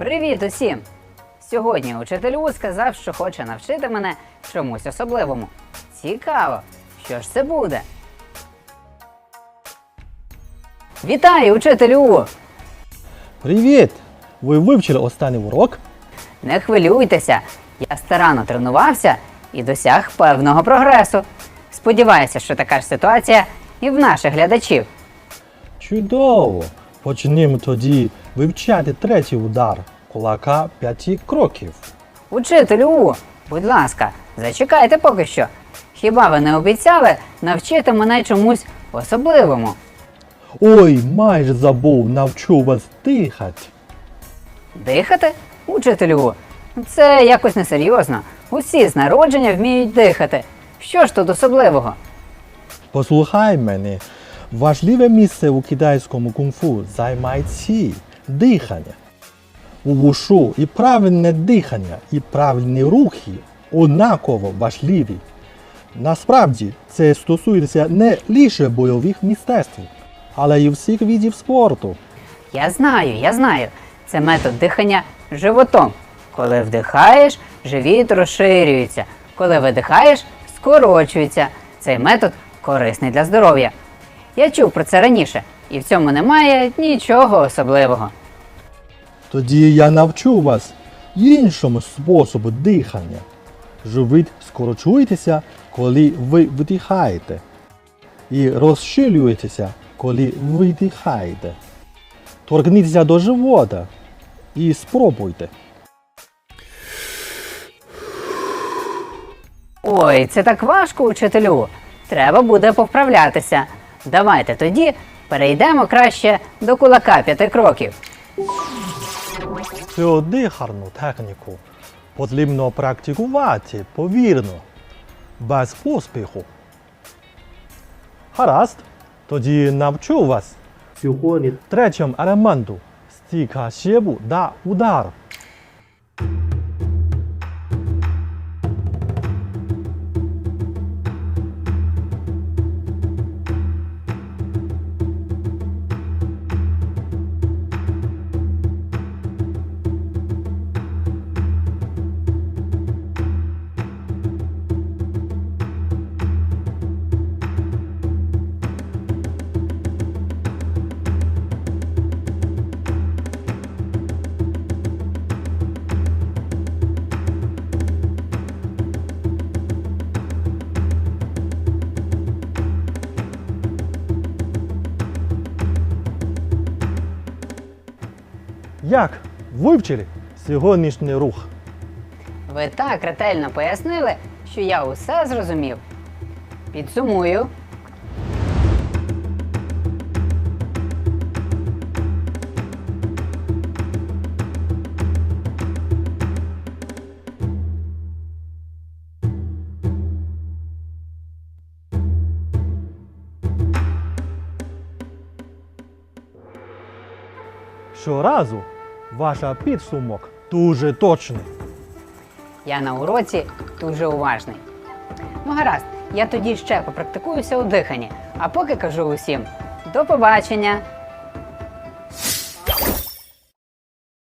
Привіт усім! Сьогодні учитель У сказав, що хоче навчити мене чомусь особливому. Цікаво, що ж це буде? Вітаю, учителю! У! Привіт! Ви вивчили останній урок? Не хвилюйтеся, я старанно тренувався і досяг певного прогресу. Сподіваюся, що така ж ситуація і в наших глядачів. Чудово! Почнімо тоді вивчати третій удар кулака п'яти кроків. Учителю, будь ласка, зачекайте поки що. Хіба ви не обіцяли навчити мене чомусь особливому? Ой, майже забув, навчу вас дихати. Дихати? Учителю, це якось несерйозно. Усі з народження вміють дихати. Що ж тут особливого? Послухай мене, важливе місце у китайському кунг-фу займає ці дихання. У вушу і правильне дихання, і правильні рухи однаково важливі. Насправді це стосується не лише бойових мистецтв, але й всіх видів спорту. Я знаю, я знаю. Це метод дихання животом. Коли вдихаєш, живіт розширюється. Коли видихаєш, скорочується. Цей метод корисний для здоров'я. Я чув про це раніше, і в цьому немає нічого особливого. Тоді я навчу вас іншому способу дихання. Живіт скорочуєтеся, коли ви вдихаєте, і розширюєтеся, коли видихаєте. Торкніться до живота і спробуйте. Ой, це так важко, учителю. Треба буде поправлятися. Давайте тоді перейдемо краще до кулака п'яти кроків. Цю дихарну техніку потрібно практикувати повірно, без поспіху. Гаразд, тоді навчу вас сьогодні третьому елементу стіка щебу та удар. Як вивчили сьогоднішній рух? Ви так ретельно пояснили, що я усе зрозумів. Підсумую. Щоразу ваша підсумок дуже точний. Я на уроці дуже уважний. Ну, гаразд, я тоді ще попрактикуюся у диханні, а поки кажу усім до побачення!